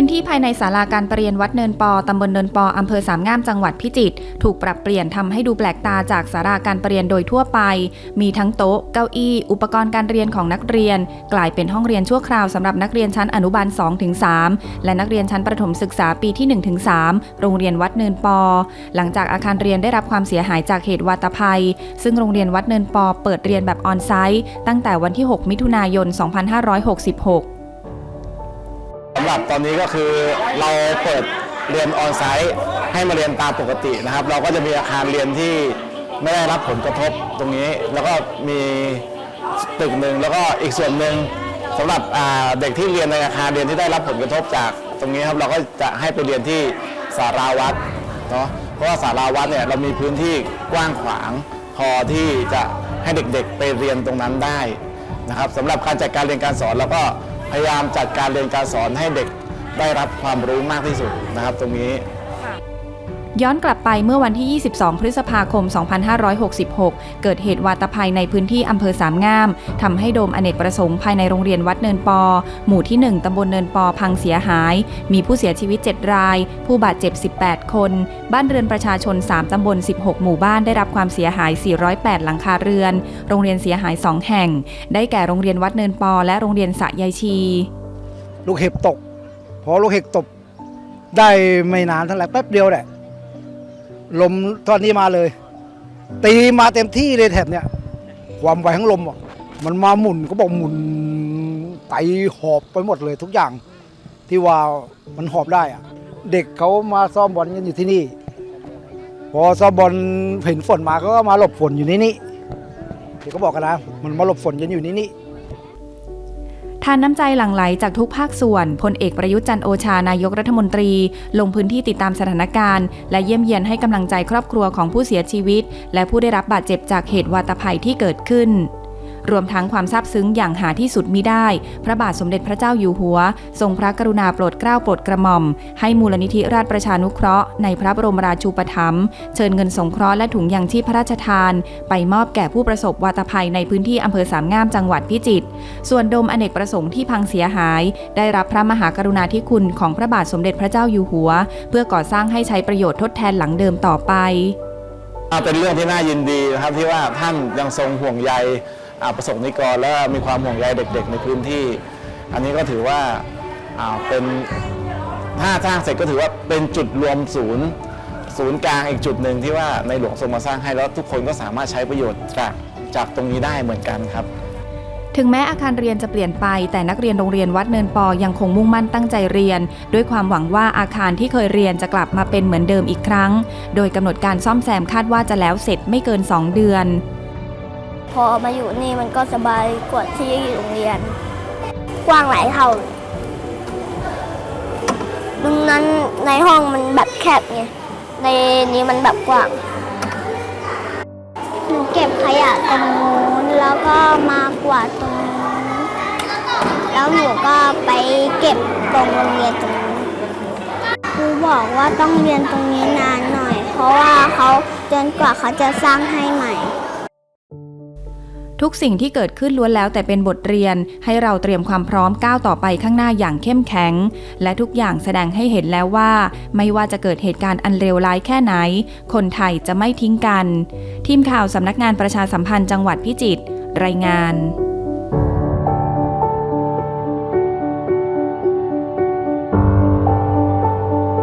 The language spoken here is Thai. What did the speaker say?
พื้นที่ภายในศาลาการประเรียนวัดเนินปอ ตำบลเนินปอ อำเภอสามงาม จังหวัดพิจิตร ถูกปรับเปลี่ยนทำให้ดูแปลกตาจากศาลาการประเรียนโดยทั่วไป มีทั้งโต๊ะ เก้าอี้ อุปกรณ์การเรียนของนักเรียน กลายเป็นห้องเรียนชั่วคราวสำหรับนักเรียนชั้นอนุบาล2-3และนักเรียนชั้นประถมศึกษาปีที่1-3โรงเรียนวัดเนินปอ หลังจากอาคารเรียนได้รับความเสียหายจากเหตุวาตภัย ซึ่งโรงเรียนวัดเนินปอ เปิดเรียนแบบออนไซต์ตั้งแต่วันที่ 6 มิถุนายน 2566สำ หรับตอนนี้ก็คือเราเปิดเรียนออนไซต์ให้มาเรียนตามปกตินะครับ เราก็จะมีอาคารเรียนที่ไม่ได้รับผลกระทบตรงนี้ แล้วก็มีตึกหนึ่งแล้วก็อีกส่วนหนึ่งสำหรับเด็กที่เรียนในอาคารเรียนที่ได้รับผลกระทบจากตรงนี้ครับเราก็จะให้ไปเรียนที่สาราวัดเนาะเพราะว่าสาราวัดเนี่ยเรามีพื้นที่กว้างขวาง พอที่จะให้เด็กๆไปเรียนตรงนั้นได้นะครับสำหรับการจัดการเรียนการสอนเราก็ พยายามจัดการเรียนการสอนให้เด็กได้รับความรู้มากที่สุดนะครับ ตรงนี้ ย้อนกลับไปเมื่อวันที่ 22 พฤษภาคม 2566 เกิดเหตุวาตภัยในพื้นที่อำเภอสามงามทำให้โดมอเนกประสงค์ภายในโรงเรียนวัดเนินปอ หมู่ที่ 1ตำบลเนินปอพังเสียหาย มีผู้เสียชีวิต 7 ราย ผู้บาดเจ็บ 18 คน บ้านเรือนประชาชน 3ตำบล 16 หมู่บ้านได้รับความเสียหาย 408 หลังคาเรือน โรงเรียนเสียหาย 2 แห่ง ได้แก่โรงเรียนวัดเนินปอ และโรงเรียนสะยายชี ลูกเห็บตก พอลูกเห็บตกได้ไม่นานเท่าไหร่แป๊บเดียวแหละ ลมตอนนี้มาเลย ตีมาเต็มที่เลยแถบเนี้ยความไวของลมอะมันมาหมุนก็บอกหมุนไตหอบไปหมดเลยทุกอย่าง ที่ว่ามันหอบได้อะเด็กเขามาซ้อมบอลกันอยู่ที่นี่ พอซ้อมบอลเห็นฝนมาก็มาหลบฝนอยู่นี่นี่เด็กก็บอกกันนะ มันมาหลบฝนกันอยู่นี่นี่านน้ำใจหลั่งไหลจากทุกภาคส่วนพลเอกประยุทธ์จันโอชานายกรัฐมนตรี ลงพื้นที่ติดตามสถานการณ์ และเยี่ยมเยียนให้กำลังใจครอบครัวของผู้เสียชีวิต และผู้ได้รับบาดเจ็บจากเหตุวาตภัยที่เกิดขึ้น รวมทั้งความซาบซึ้งอย่างหาที่สุดมิได้ พระบาทสมเด็จพระเจ้าอยู่หัว ทรงพระกรุณาโปรดเกล้าโปรดกระหม่อม ให้มูลนิธิราชประชานุเคราะห์ในพระบรมราชูปถัมภ์เชิญเงินสงเคราะห์และถุงยางชีพพระราชทาน ไปมอบแก่ผู้ประสบวาตภัยในพื้นที่อำเภอสามงามจังหวัดพิจิตรส่วนโดมอเนกประสงค์ที่พังเสียหาย ได้รับพระมหากรุณาธิคุณของพระบาทสมเด็จพระเจ้าอยู่หัว เพื่อก่อสร้างให้ใช้ประโยชน์ทดแทนหลังเดิมต่อไปอ่าเป็นเรื่องที่น่ายินดีนะครับที่ว่าท่านยังทรงห่วงใย ประสบนิกรและมีความห่วงใยเด็กๆ ในพื้นที่ อันนี้ก็ถือว่าอ่าเป็นถ้าสร้างเสร็จก็ถือว่าเป็นจุดรวมศูนย์ศูนย์กลางอีกจุดหนึ่งที่ว่าในหลวงทรงมาสร้างให้แล้วทุกคนก็สามารถใช้ประโยชน์จากจากตรงนี้ได้เหมือนกันครับถึงแม้อาคารเรียนจะเปลี่ยนไป แต่นักเรียนโรงเรียนวัดเนินปอยังคงมุ่งมั่นตั้งใจเรียน ด้วยความหวังว่าอาคารที่เคยเรียนจะกลับมาเป็นเหมือนเดิมอีกครั้ง โดยกำหนดการซ่อมแซมคาดว่าจะแล้วเสร็จไม่เกิน 2 เดือน พอมาอยู่นี่มันก็สบายกว่าที่อยู่โรงเรียน กว้างหลายเท่าตรงนั้นในห้องมันแบบแคบไง ในนี้มันแบบกว้าง หนูเก็บขยะตรงนู้นแล้วก็มากวาดตรงนู้นแล้วหนูก็ไปเก็บตรงโรงเรียนตรงนู้นครูบอกว่าต้องเรียนตรงนี้นานหน่อย เพราะว่าเขาจนกว่าเขาจะสร้างให้ใหม่ ทุกสิ่งที่เกิดขึ้นล้วนแล้วแต่เป็นบทเรียน ให้เราเตรียมความพร้อมก้าวต่อไปข้างหน้าอย่างเข้มแข็ง และทุกอย่างแสดงให้เห็นแล้วว่า ไม่ว่าจะเกิดเหตุการณ์อันเลวร้ายแค่ไหน คนไทยจะไม่ทิ้งกัน ทีมข่าวสำนักงานประชาสัมพันธ์จังหวัดพิจิตรรายงาน